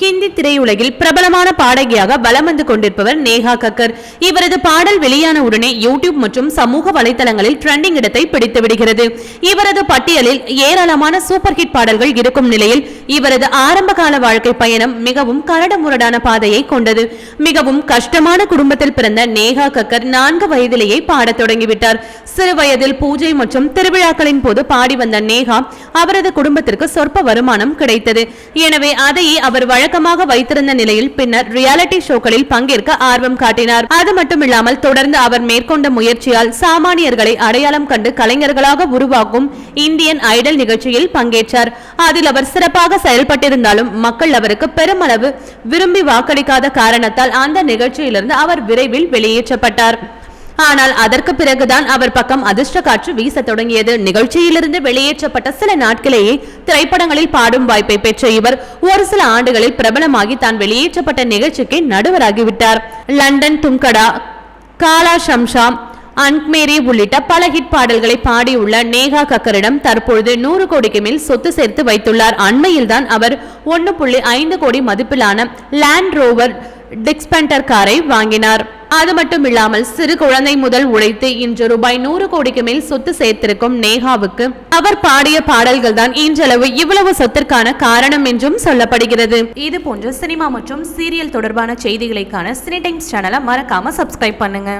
ஹிந்தி திரையுலகில் பிரபலமான பாடகியாக வலம் வந்து கொண்டிருப்பவர் நேஹா கக்கர். இவரது பாடல் வெளியான உடனே யூடியூப் மற்றும் சமூக வலைதளங்களில் ட்ரெண்டிங் இடத்தை பிடித்து விடுகிறது. இவரது பட்டியலில் ஏராளமான சூப்பர் ஹிட் பாடல்கள் இருக்கும் நிலையில் இவரது ஆரம்ப கால வாழ்க்கை பயணம் மிகவும் கரடுமுரடான பாதையை கொண்டது. மிகவும் கஷ்டமான குடும்பத்தில் பிறந்த நேஹா கக்கர் நான்கு வயதிலேயே பாடத் தொடங்கிவிட்டார். சிறு வயதில் பூஜை மற்றும் திருவிழாக்களின் போது பாடி வந்த நேஹா அவரது குடும்பத்திற்கு சொற்ப வருமானம் கிடைத்தது. எனவே அதையே அவர் வழக்கமாக வைத்திருந்த நிலையில் பின்னர் ரியாலிட்டி ஷோக்களில் பங்கேற்க ஆர்வம் காட்டினார். அது மட்டுமில்லாமல் தொடர்ந்து அவர் மேற்கொண்ட முயற்சியால் சாமானியர்களை அடையாளம் கண்டு கலைஞர்களாக உருவாக்கும் இந்தியன் ஐடல் நிகழ்ச்சியில் பங்கேற்றார். அதில் அவர் சிறப்பாக செயல்பட்டிருந்தாலும் மக்கள் அவருக்கு பெருமளவு விரும்பி வாக்களிக்காத காரணத்தால் அந்த நிகழ்ச்சியிலிருந்து அவர் விரைவில் வெளியேற்றப்பட்டார். ஆனால் அதற்கு பிறகுதான் அவர் பக்கம் அதிர்ஷ்ட காற்று வீச தொடங்கியது. நிகழ்ச்சியிலிருந்து வெளியேற்றப்பட்ட சில நாட்களேயே திரைப்படங்களில் பாடும் வாய்ப்பை பெற்ற இவர் ஒரு சில ஆண்டுகளில் பிரபலமாகி தான் வெளியேற்றப்பட்ட நிகழ்ச்சிக்கு நடுவராகிவிட்டார். லண்டன் தும்கடா காலா ஷம்ஷா அன்க்மேரி உள்ளிட்ட பல ஹிட் பாடல்களை பாடியுள்ள நேகா கக்கரிடம் தற்பொழுது நூறு கோடிக்கு மேல் சொத்து சேர்த்து வைத்துள்ளார். அண்மையில்தான் அவர் ஒன்று புள்ளி ஐந்து கோடி மதிப்பிலான லேண்ட் ரோவர் டிக்ஸ்பெண்டர் காரை வாங்கினார். அது மட்டும் இல்லாமல் சிறு குழந்தை முதல் உழைத்து இன்று ரூபாய் நூறு கோடிக்கு மேல் சொத்து சேர்த்திருக்கும் நேஹாவுக்கு அவர் பாடிய பாடல்கள் தான் இன்றளவு இவ்வளவு சொத்திற்கான காரணம் என்றும் சொல்லப்படுகிறது. இது போன்ற சினிமா மற்றும் சீரியல் தொடர்பான செய்திகளைக்கான சினி டைம்ஸ் சேனலை மறக்காம சப்ஸ்கிரைப் பண்ணுங்க.